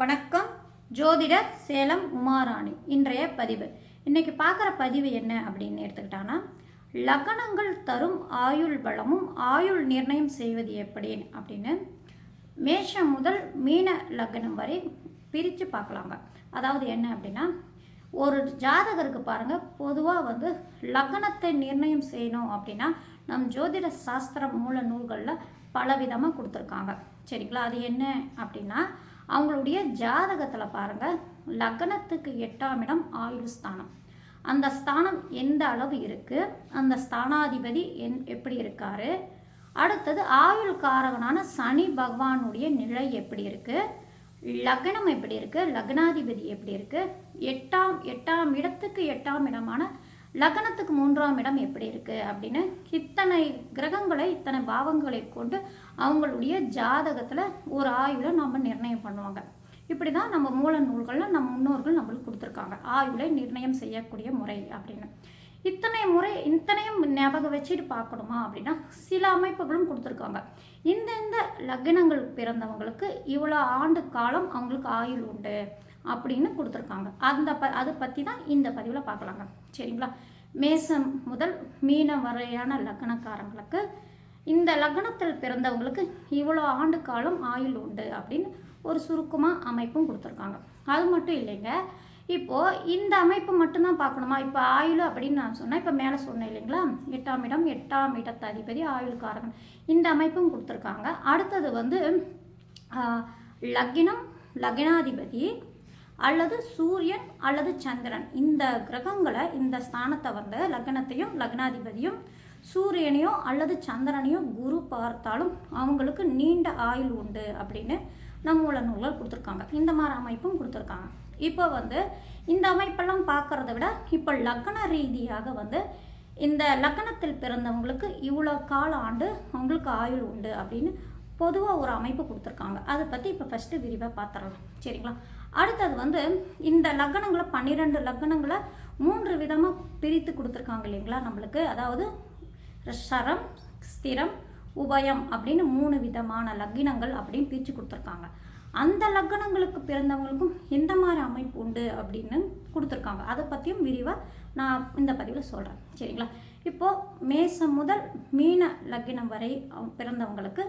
வணக்கம். ஜோதிடர் சேலம் உமாராணி. இன்றைய பதிவு. இன்னைக்கு பார்க்குற பதிவு என்ன அப்படின்னு எடுத்துக்கிட்டான்னா லக்னங்கள் தரும் ஆயுள் பலமும் ஆயுள் நிர்ணயம் செய்வது எப்படி அப்படின்னு மேஷம் முதல் மீன லக்னம் வரை பிரித்து பார்க்கலாங்க. அதாவது என்ன அப்படின்னா ஒரு ஜாதகருக்கு பாருங்க பொதுவாக வந்து லக்னத்தை நிர்ணயம் செய்யணும் அப்படின்னா நம் ஜோதிட சாஸ்திர மூல நூல்களில் பலவிதமாக கொடுத்துருக்காங்க. சரிங்களா? அது என்ன அப்படின்னா அவங்களுடைய ஜாதகத்தில் பாருங்க லக்னத்துக்கு எட்டாம் இடம் ஆயுள் ஸ்தானம். அந்த ஸ்தானம் எந்த அளவு இருக்குது அந்த ஸ்தானாதிபதி என் எப்படி இருக்காரு? அடுத்தது ஆயுள் காரகனான சனி பகவானுடைய நிலை எப்படி இருக்குது லக்னம் எப்படி இருக்குது லக்னாதிபதி எப்படி இருக்குது எட்டாம் எட்டாம் இடத்துக்கு எட்டாம் இடமான லக்னத்துக்கு மூன்றாம் இடம் எப்படி இருக்குது அப்படின்னு இத்தனை கிரகங்களை இத்தனை பாவங்களை கொண்டு அவங்களுடைய ஜாதகத்தில் ஒரு ஆயுளை நம்ம நிர்ணயம் பண்ணுவாங்க. இப்படி தான் நம்ம மூல நூல்களில் நம்ம முன்னோர்கள் நம்மளுக்கு கொடுத்துருக்காங்க. ஆயுளை நிர்ணயம் செய்யக்கூடிய முறை அப்படின்னு. இத்தனை முறை இத்தனையும் ஞாபகம் வச்சுட்டு பார்க்கணுமா அப்படின்னா சில அமைப்புகளும் கொடுத்துருக்காங்க. இந்த இந்த லக்னங்கள் பிறந்தவங்களுக்கு இவ்வளோ ஆண்டு காலம் அவங்களுக்கு ஆயுள் உண்டு. அப்படின்னு கொடுத்துருக்காங்க. அந்த ப அதை பற்றி தான் இந்த பதிவில் பார்க்கலாங்க. சரிங்களா? மேசம் முதல் மீன வரையான லக்னக்காரங்களுக்கு இந்த லக்னத்தில் பிறந்தவங்களுக்கு இவ்வளோ ஆண்டு காலம் ஆயுள் உண்டு அப்படின்னு ஒரு சுருக்கமாக அமைப்பும் கொடுத்துருக்காங்க. அது மட்டும் இல்லைங்க. இப்போது இந்த அமைப்பு மட்டும்தான் பார்க்கணுமா? இப்போ ஆயுள் அப்படின்னு நான் சொன்னேன் இப்போ மேலே சொன்னேன் இல்லைங்களா? எட்டாம் இடம் எட்டாம் இடத்து அதிபதி ஆயுள்காரகன். இந்த அமைப்பும் கொடுத்துருக்காங்க. அடுத்தது வந்து லக்னம் லக்னாதிபதி அல்லது சூரியன் அல்லது சந்திரன். இந்த கிரகங்களை இந்த ஸ்தானத்தை வந்து லக்னத்தையும் லக்னாதிபதியும் சூரியனையும் அல்லது சந்திரனையும் குரு பார்த்தாலும் அவங்களுக்கு நீண்ட ஆயுள் உண்டு அப்படின்னு நம்மள நூல்கள் கொடுத்துருக்காங்க. இந்த மாதிரி அமைப்பும் கொடுத்துருக்காங்க. இப்போ வந்து இந்த அமைப்பெல்லாம் பார்க்கறத விட இப்போ லக்ன ரீதியாக வந்து இந்த லக்னத்தில் பிறந்தவங்களுக்கு இவ்வளோ கால ஆண்டு அவங்களுக்கு ஆயுள் உண்டு அப்படின்னு பொதுவாக ஒரு அமைப்பு கொடுத்துருக்காங்க. அதை பற்றி இப்போ ஃபஸ்ட்டு விரிவாக பார்த்துடலாம். சரிங்களா? அடுத்தது வந்து இந்த லக்னங்களை பன்னிரெண்டு லக்னங்களை மூன்று விதமாக பிரித்து கொடுத்துருக்காங்க இல்லைங்களா நம்மளுக்கு? அதாவது சரம் ஸ்திரம் உபயம் அப்படின்னு மூணு விதமான லக்னங்கள் அப்படின்னு பிரித்து கொடுத்துருக்காங்க. அந்த லக்னங்களுக்கு பிறந்தவங்களுக்கும் எந்த மாதிரி அமைப்பு உண்டு அப்படின்னு கொடுத்துருக்காங்க. அதை பற்றியும் விரிவாக நான் இந்த பதிவில் சொல்கிறேன் சரிங்களா? இப்போது மேசம் முதல் மீன லக்னம் வரை அவங்க பிறந்தவங்களுக்கு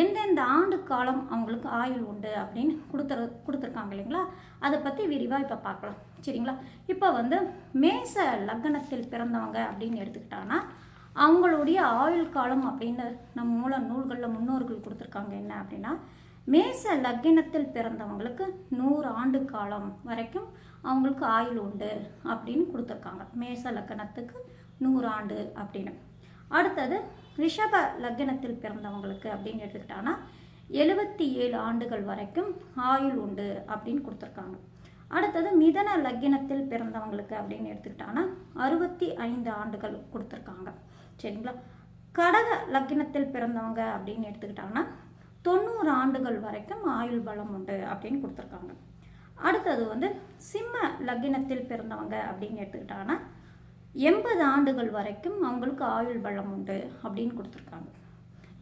எந்தெந்த ஆண்டு காலம் அவங்களுக்கு ஆயுள் உண்டு அப்படின்னு கொடுத்துரு கொடுத்துருக்காங்க இல்லைங்களா? அதை பற்றி விரிவாக இப்போ பார்க்கலாம். சரிங்களா? இப்போ வந்து மேச லக்னத்தில் பிறந்தவங்க அப்படின்னு எடுத்துக்கிட்டாங்கன்னா அவங்களுடைய ஆயுள் காலம் அப்படின்னு நம்ம மூல நூல்களில் முன்னோர்கள் கொடுத்துருக்காங்க என்ன அப்படின்னா மேச லக்னத்தில் பிறந்தவங்களுக்கு நூறு ஆண்டு காலம் வரைக்கும் அவங்களுக்கு ஆயுள் உண்டு அப்படின்னு கொடுத்துருக்காங்க. மேச லக்னத்துக்கு நூறு ஆண்டு அப்படின்னு. அடுத்தது ரிஷப லக்னத்தில் பிறந்தவங்களுக்கு அப்படின்னு எடுத்துக்கிட்டாங்கன்னா எழுபத்தி ஏழு ஆண்டுகள் வரைக்கும் ஆயுள் உண்டு அப்படின்னு கொடுத்துருக்காங்க. அடுத்தது மிதன லக்னத்தில் பிறந்தவங்களுக்கு அப்படின்னு எடுத்துக்கிட்டாங்கன்னா அறுபத்தி ஐந்து ஆண்டுகள் கொடுத்துருக்காங்க. சரிங்களா? கடக லக்னத்தில் பிறந்தவங்க அப்படின்னு எடுத்துக்கிட்டாங்கன்னா தொண்ணூறு ஆண்டுகள் வரைக்கும் ஆயுள் பலம் உண்டு அப்படின்னு கொடுத்துருக்காங்க. அடுத்தது வந்து சிம்ம லக்னத்தில் பிறந்தவங்க அப்படின்னு எடுத்துக்கிட்டாங்கன்னா எண்பது ஆண்டுகள் வரைக்கும் அவங்களுக்கு ஆயுள் பலம் உண்டு அப்படின்னு கொடுத்துருக்காங்க.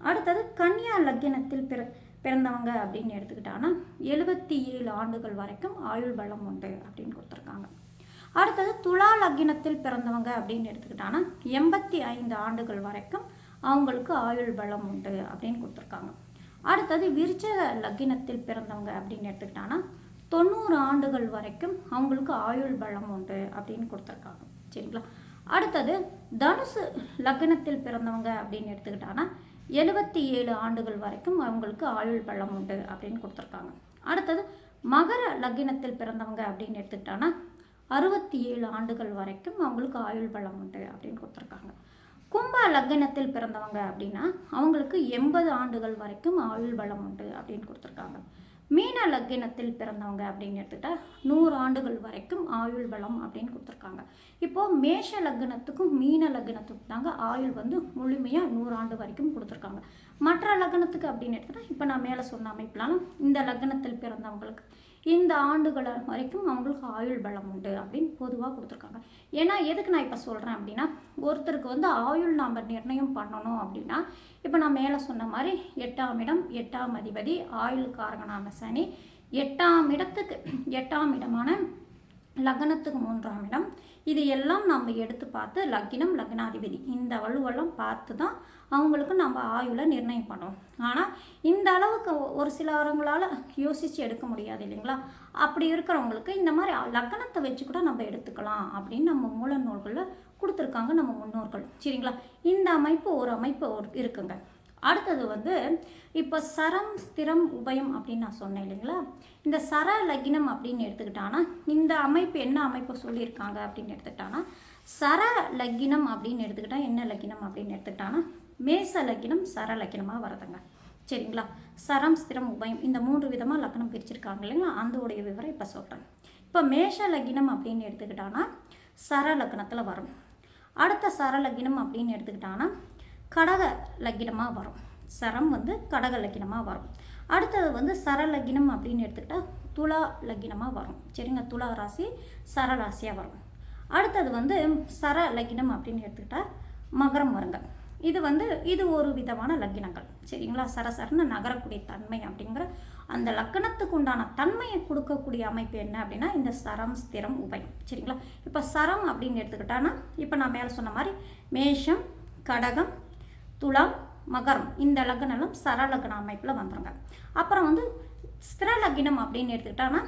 அடுத்தது கன்னியா லக்னத்தில் பிற பிறந்தவங்க அப்படின்னு எடுத்துக்கிட்டாங்கன்னா எழுபத்தி ஏழு ஆண்டுகள் வரைக்கும் ஆயுள் பலம் உண்டு அப்படின்னு கொடுத்துருக்காங்க. அடுத்தது துலா லக்னத்தில் பிறந்தவங்க அப்படின்னு எடுத்துக்கிட்டாங்கன்னா எண்பத்தி ஐந்து ஆண்டுகள் வரைக்கும் அவங்களுக்கு ஆயுள் பலம் உண்டு அப்படின்னு கொடுத்துருக்காங்க. அடுத்தது விருச்சக லக்னத்தில் பிறந்தவங்க அப்படின்னு எடுத்துக்கிட்டாங்கன்னா தொண்ணூறு ஆண்டுகள் வரைக்கும் அவங்களுக்கு ஆயுள் பலம் உண்டு அப்படின்னு கொடுத்துருக்காங்க. சரிங்களா? அடுத்தது தனுசு லக்னத்தில் பிறந்தவங்க அப்படின்னு எடுத்துக்கிட்டாங்கன்னா எழுபத்தி ஏழு ஆண்டுகள் வரைக்கும் அவங்களுக்கு ஆயுள் பலம் உண்டு அப்படின்னு கொடுத்துருக்காங்க. அடுத்தது மகர லக்னத்தில் பிறந்தவங்க அப்படின்னு எடுத்துக்கிட்டாங்கன்னா அறுபத்தி ஏழு ஆண்டுகள் வரைக்கும் அவங்களுக்கு ஆயுள் பலம் உண்டு அப்படின்னு கொடுத்துருக்காங்க. கும்ப லக்னத்தில் பிறந்தவங்க அப்படின்னா அவங்களுக்கு எண்பது ஆண்டுகள் வரைக்கும் ஆயுள் பலம் உண்டு அப்படின்னு கொடுத்துருக்காங்க. மீன லக்னத்தில் பிறந்தவங்க அப்படின்னு எடுத்துக்கிட்டா நூறு ஆண்டுகள் வரைக்கும் ஆயுள் பலம் அப்படின்னு கொடுத்துருக்காங்க. இப்போது மேஷ லக்னத்துக்கும் மீன லக்னத்துக்கும் தாங்க ஆயுள் வந்து முழுமையாக நூறு ஆண்டு வரைக்கும் கொடுத்துருக்காங்க. மற்ற லக்னத்துக்கு அப்படின்னு எடுத்துகிட்டா இப்போ நான் மேலே சொன்ன அமைப்பிலாலும் இந்த லக்னத்தில் பிறந்தவங்களுக்கு இந்த ஆண்டுகள் வரைக்கும் அவங்களுக்கு ஆயுள் பலம் உண்டு அப்படின்னு பொதுவாக கொடுத்துருக்காங்க. ஏன்னா எதுக்கு நான் இப்போ சொல்கிறேன் அப்படின்னா ஒருத்தருக்கு வந்து ஆயுள் நாம் நிர்ணயம் பண்ணணும் அப்படின்னா இப்போ நான் மேலே சொன்ன மாதிரி எட்டாம் இடம் எட்டாம் அதிபதி ஆயுள் காரகனான சனி எட்டாம் இடத்துக்கு எட்டாம் இடமான லக்னத்துக்கு மூன்றாம் இடம் இது எல்லாம் நம்ம எடுத்து பார்த்து லக்னம் லக்னாதிபதி. இந்த வலுவெல்லாம் பார்த்து தான் அவங்களுக்கு நம்ம ஆயுளை நிர்ணயம் பண்ணுவோம். ஆனால் இந்த அளவுக்கு ஒரு சிலவங்களால் யோசித்து எடுக்க முடியாது இல்லைங்களா? அப்படி இருக்கிறவங்களுக்கு இந்த மாதிரி லக்னத்தை வச்சு கூட நம்ம எடுத்துக்கலாம் அப்படின்னு நம்ம மூல நூல்களில் கொடுத்துருக்காங்க நம்ம முன்னோர்கள். சரிங்களா? இந்த அமைப்பு ஒரு அமைப்பு இருக்குங்க. அடுத்தது வந்து இப்போ சரம் ஸ்திரம் உபயம் அப்படின்னு நான் சொன்னேன் இல்லைங்களா? இந்த சர லக்னம் அப்படின்னு எடுத்துக்கிட்டான்னா இந்த அமைப்பு என்ன அமைப்பு சொல்லியிருக்காங்க அப்படின்னு எடுத்துக்கிட்டான்னா சர லக்னம் அப்படின்னு எடுத்துக்கிட்டா என்ன லக்னம் அப்படின்னு எடுத்துக்கிட்டான்னா மேச லக்னம் சர லக்னமாக வருதுங்க சரிங்களா? சரம் ஸ்திரம் உபயம் இந்த மூன்று விதமாக லக்னம் பிரிச்சிருக்காங்க இல்லைங்களா? அந்த உடைய விவரம் இப்போ சொல்கிறேன் இப்போ மேஷ லக்னம் அப்படின்னு எடுத்துக்கிட்டான்னா சர லக்னத்தில் வரும். அடுத்த சர லக்னம் அப்படின்னு எடுத்துக்கிட்டான்னா கடக லக்கினமாக வரும். சரம் வந்து கடக லக்கினமாக வரும். அடுத்தது வந்து சர லக்கினம் அப்படின்னு எடுத்துக்கிட்டால் துலா லக்கினமாக வரும். சரிங்க துலா ராசி சர ராசியாக வரும். அடுத்தது வந்து சர லக்கினம் அப்படின்னு எடுத்துக்கிட்டால் மகரம் வருங்க இது வந்து இது ஒரு விதமான லக்கினங்கள். சரிங்களா? சரசரன்னு நகரக்கூடிய தன்மை அப்படிங்கிற அந்த லக்கணத்துக்கு உண்டான தன்மையை கொடுக்கக்கூடிய அமைப்பு என்ன அப்படின்னா இந்த சரம் ஸ்திரம் உபயம். சரிங்களா? இப்போ சரம் அப்படின்னு எடுத்துக்கிட்டான்னா இப்போ நான் மேலே சொன்ன மாதிரி மேஷம் கடகம் துலாம் மகரம். இந்த லக்னம் சரலக்ன அமைப்பில் வந்துருங்க. அப்புறம் வந்து ஸ்திரலக்னம் அப்படின்னு எடுத்துக்கிட்டோன்னா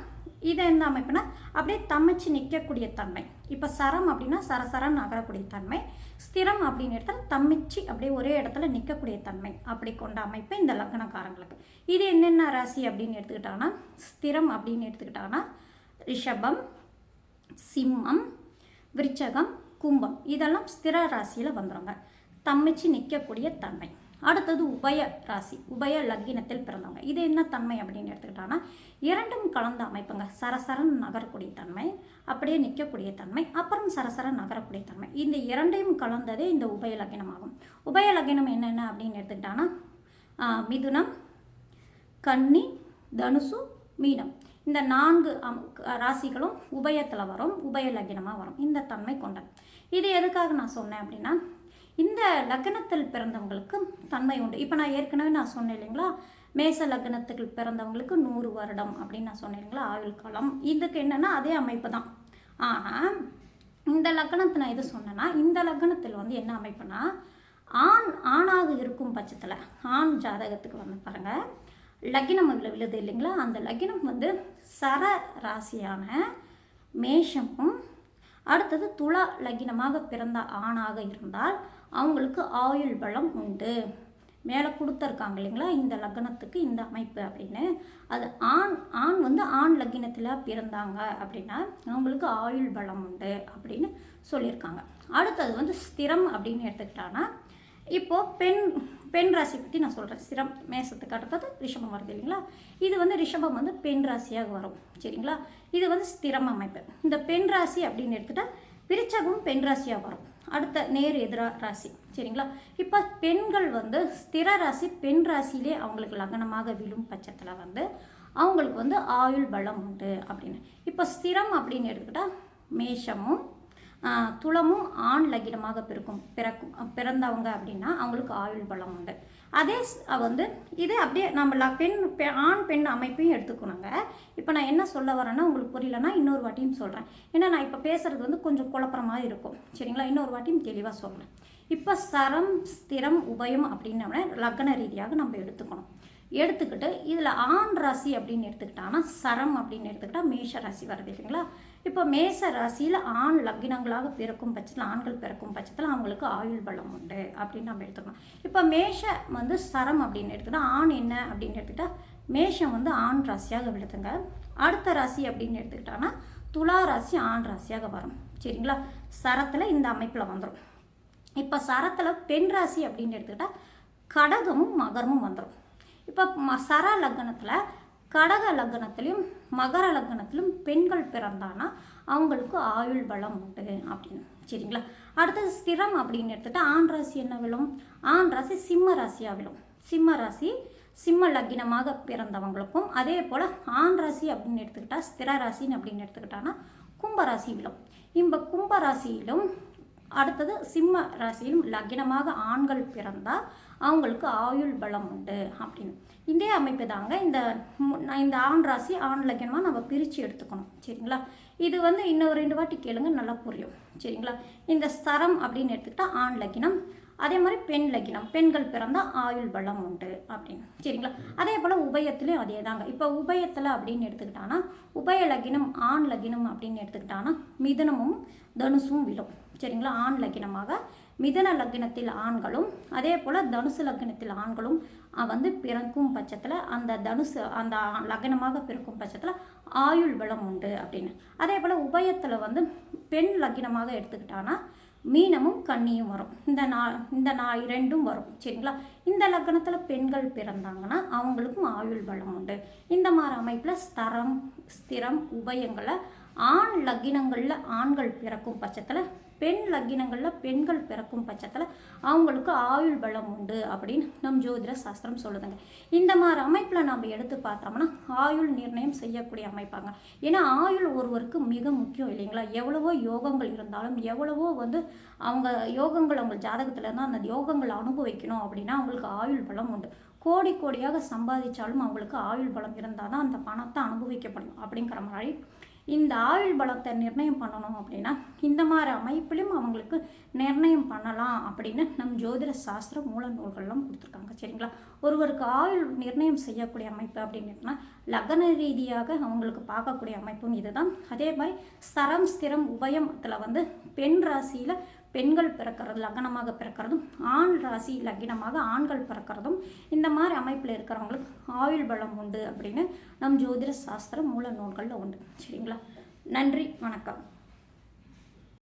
இது எந்த அமைப்புனா அப்படியே தமைச்சு நிற்கக்கூடிய தன்மை. இப்போ சரம் அப்படின்னா சரசரம் நகரக்கூடிய தன்மை. ஸ்திரம் அப்படின்னு எடுத்தால் தம்மிச்சு அப்படியே ஒரே இடத்துல நிற்கக்கூடிய தன்மை. அப்படி கொண்ட அமைப்பு இந்த லக்னக்காரங்களுக்கு. இது என்னென்ன ராசி அப்படின்னு எடுத்துக்கிட்டாங்கன்னா ஸ்திரம் அப்படின்னு எடுத்துக்கிட்டாங்கன்னா ரிஷபம் சிம்மம் விருச்சகம் கும்பம். இதெல்லாம் ஸ்திர ராசியில் வந்துடுங்க தம்மிச்சு நிற்கக்கூடிய தன்மை. அடுத்தது உபய ராசி உபய லக்கினத்தில் பிறந்தவங்க. இது என்ன தன்மை அப்படின்னு எடுத்துக்கிட்டாங்கன்னா இரண்டும் கலந்த அமைப்புங்க. சரசரன் நகரக்கூடிய தன்மை அப்படியே நிற்கக்கூடிய தன்மை அப்புறம் சரசரன் நகரக்கூடிய தன்மை. இந்த இரண்டையும் கலந்ததே இந்த உபய லக்கினமாகும் உபய லக்கினம் என்னென்ன அப்படின்னு எடுத்துக்கிட்டாங்கன்னா மிதுனம் கன்னி தனுசு மீனம். இந்த நான்கு அம்- ராசிகளும் உபயத்தில் வரும் உபய லக்கினமாக வரும். இந்த தன்மை கொண்டது. இது எதுக்காக நான் சொன்னேன் அப்படின்னா இந்த லக்னத்தில் பிறந்தவங்களுக்கு தன்மை உண்டு. இப்போ நான் ஏற்கனவே நான் சொன்னேன் இல்லைங்களா? மேச லக்னத்துக்கு பிறந்தவங்களுக்கு நூறு வருடம் அப்படின்னு நான் சொன்னேன் இல்லைங்களா? ஆயுள் காலம். இதுக்கு என்னன்னா அதே அமைப்பு தான். ஆனால் இந்த லக்னத்தை நான் எது சொன்னேன்னா இந்த லக்னத்தில் வந்து என்ன அமைப்புனா ஆண் ஆணாக இருக்கும் பட்சத்தில் ஆண் ஜாதகத்துக்கு வந்து பாருங்கள் லக்னம் அதில் விழுது இல்லைங்களா? அந்த லக்னம் வந்து சர ராசியான மேஷமும் அடுத்தது துலா லக்கினமாக பிறந்த ஆணாக இருந்தால் அவங்களுக்கு ஆயுள் பலம் உண்டு. மேலே கொடுத்துருக்காங்க இல்லைங்களா? இந்த லக்னத்துக்கு இந்த அமைப்பு அப்படின்னு. அது ஆண் ஆண் வந்து ஆண் லக்னத்தில் பிறந்தாங்க அப்படின்னா அவங்களுக்கு ஆயுள் பலம் உண்டு அப்படின்னு சொல்லியிருக்காங்க. அடுத்தது வந்து ஸ்திரம் அப்படின்னு எடுத்துக்கிட்டான்னா இப்போது பெண் பெண் ராசி பற்றி நான் சொல்கிறேன் சிரம் மேசத்துக்கு அடுத்தது ரிஷபம் வருது இல்லைங்களா? இது வந்து ரிஷபம் வந்து பெண் ராசியாக வரும் சரிங்களா? இது வந்து ஸ்திரம் அமைப்பு. இந்த பெண் ராசி அப்படின்னு எடுத்துகிட்டா விருச்சகம் பெண் ராசியாக வரும். அடுத்த நேர் எதிரா ராசி சரிங்களா? இப்போ பெண்கள் வந்து ஸ்திர ராசி பெண் ராசியிலே அவங்களுக்கு லக்னமாக விழும் பட்சத்தில் வந்து அவங்களுக்கு வந்து ஆயுள் பலம் உண்டு அப்படின்னு. இப்போ ஸ்திரம் அப்படின்னு எடுத்துக்கிட்டால் மேஷமும் துளமும் ஆண் லகினமாக பிறக்கும் பிறக்கும் பிறந்தவங்க அப்படின்னா அவங்களுக்கு ஆயுள் பலம் உண்டு. அதே வந்து இது அப்படியே நம்ம ல- பெண் பெ- ஆண் பெண் அமைப்பையும் எடுத்துக்கணுங்க இப்போ நான் என்ன சொல்ல வரேன்னா உங்களுக்கு புரியலன்னா இன்னொரு வாட்டியும் சொல்கிறேன் ஏன்னா நான் இப்போ பேசுறது வந்து கொஞ்சம் குழப்பற மாதிரி இருக்கும். சரிங்களா? இன்னொரு வாட்டியும் தெளிவாக சொல்கிறேன் இப்போ சரம் ஸ்திரம் உபயம் அப்படின்னோடனே லக்ன ரீதியாக நம்ம எடுத்துக்கணும். எடுத்துக்கிட்டு இதில் ஆண் ராசி அப்படின்னு எடுத்துக்கிட்டான்னா சரம் அப்படின்னு எடுத்துக்கிட்டால் மேஷ ராசி வருது இல்லைங்களா? இப்போ மேச ராசியில் ஆண் லக்னங்களாக பிறக்கும் பட்சத்தில் ஆண்கள் பிறக்கும் பட்சத்தில் அவங்களுக்கு ஆயுள் பலம் உண்டு அப்படின்னு நம்ம எடுத்துக்கணும். இப்போ மேஷ வந்து சரம் அப்படின்னு எடுத்துக்கிட்டா ஆண் என்ன அப்படின்னு எடுத்துக்கிட்டா மேஷம் வந்து ஆண் ராசியாக விழுதுங்க. அடுத்த ராசி அப்படின்னு எடுத்துக்கிட்டான்னா துலா ராசி ஆண் ராசியாக வரும். சரிங்களா? சரத்தில் இந்த அமைப்பில் வந்துடும் இப்போ சரத்தில் பெண் ராசி அப்படின்னு எடுத்துக்கிட்டா கடகமும் மகரமும் வந்துடும் இப்போ ம சர லக்னத்தில் கடக லக்னத்திலையும் மகர லக்னத்திலும் பெண்கள் பிறந்தானா அவங்களுக்கு ஆயுள் பலம் உண்டு அப்படின்னு. சரிங்களா? அடுத்தது ஸ்திரம் அப்படின்னு எடுத்துட்டா ஆண் ராசி என்ன விழும்? ஆண் ராசி சிம்ம ராசியாக விழும். சிம்ம ராசி சிம்ம லக்னமாக பிறந்தவங்களுக்கும் அதே போல் ஆண் ராசி அப்படின்னு எடுத்துக்கிட்டா ஸ்திர ராசின்னு அப்படின்னு எடுத்துக்கிட்டான்னா கும்பராசி விழும். இந்த கும்பராசியிலும் அடுத்தது சிம்ம ராசியிலும் லக்னமாக ஆண்கள் பிறந்தால் அவங்களுக்கு ஆயுள் பலம் உண்டு அப்படின்னு. இதே அமைப்பு தாங்க இந்த மு- நான் இந்த ஆண் ராசி ஆண் லக்னமாக நம்ம பிரித்து எடுத்துக்கணும். சரிங்களா? இது வந்து இன்னும் ரெண்டு வாட்டி கேளுங்க நல்லா புரியும். சரிங்களா? இந்த ஸ்தரம் அப்படின்னு எடுத்துக்கிட்டால் ஆண் லக்கினம் அதே மாதிரி பெண் லக்கினம் பெண்கள் பிறந்தால் ஆயுள் பலம் உண்டு அப்படின்னு. சரிங்களா? அதே போல் உபயத்துலேயும் அதே தாங்க இப்போ உபயத்தில் அப்படின்னு எடுத்துக்கிட்டான்னா உபய லக்கினம் ஆண் லக்கினம் அப்படின்னு எடுத்துக்கிட்டான்னா மிதனமும் தனுசும் விழும். சரிங்களா? ஆண் லக்கினமாக மிதன லக்னத்தில் ஆண்களும் அதே போல் தனுசு லக்னத்தில் ஆண்களும் வந்து பிறக்கும் பட்சத்தில் அந்த தனுசு அந்த லக்னமாக பிறக்கும் பட்சத்தில் ஆயுள் பலம் உண்டு அப்படின்னு. அதே போல் உபயத்தில் வந்து பெண் லக்னமாக எடுத்துக்கிட்டான்னா மீனமும் கன்னியும் வரும். இந்த நா இந்த நா இரண்டும் வரும். சரிங்களா? இந்த லக்னத்தில் பெண்கள் பிறந்தாங்கன்னா அவங்களுக்கும் ஆயுள் பலம் உண்டு. இந்த மாதிரி அமைப்பில் ஸ்தரம் ஸ்திரம் உபயங்களை ஆண் லக்கினங்களில் ஆண்கள் பிறக்கும் பட்சத்தில் பெண் லக்கினங்களில் பெண்கள் பிறக்கும் பட்சத்தில் அவங்களுக்கு ஆயுள் பலம் உண்டு அப்படின்னு நம் ஜோதிட சாஸ்திரம் சொல்லுதுங்க. இந்த மாதிரி அமைப்பில் நம்ம எடுத்து பார்த்தோம்னா ஆயுள் நிர்ணயம் செய்யக்கூடிய அமைப்பாங்க. ஏன்னா ஆயுள் ஒருவருக்கு மிக முக்கியம் இல்லைங்களா? எவ்வளவோ யோகங்கள் இருந்தாலும் எவ்வளவோ வந்து அவங்க யோகங்கள் அவங்க ஜாதகத்தில் இருந்தால் அந்த யோகங்கள் அனுபவிக்கணும் அப்படின்னா அவங்களுக்கு ஆயுள் பலம் உண்டு. கோடி கோடியாக சம்பாதிச்சாலும் அவங்களுக்கு ஆயுள் பலம் இருந்தால் தான் அந்த பணத்தை அனுபவிக்கப்படும் அப்படிங்கிற மாதிரி இந்த ஆயுள் பலத்தை நிர்ணயம் பண்ணணும் அப்படின்னா இந்த மாதிரி அமைப்பிலும் அவங்களுக்கு நிர்ணயம் பண்ணலாம் அப்படின்னு நம் ஜோதிட சாஸ்திர மூல நூல்கள்லாம் கொடுத்துருக்காங்க. சரிங்களா? ஒருவருக்கு ஆயுள் நிர்ணயம் செய்யக்கூடிய அமைப்பு அப்படின்னா லக்ன ரீதியாக அவங்களுக்கு பார்க்கக்கூடிய அமைப்பும் இதுதான். அதே மாதிரி ஸ்தரம் ஸ்திரம் உபயத்தில் வந்து பெண் ராசியில் பெண்கள் பிறக்கிறது லக்னமாக பிறக்கிறதும் ஆண் ராசி லக்னமாக ஆண்கள் பிறக்கிறதும் இந்த மாதிரி அமைப்பில் இருக்கிறவங்களுக்கு ஆயுள் பலம் உண்டு அப்படின்னு நம் ஜோதிட சாஸ்திர மூல நூல்களில் உண்டு. சரிங்களா? நன்றி வணக்கம்.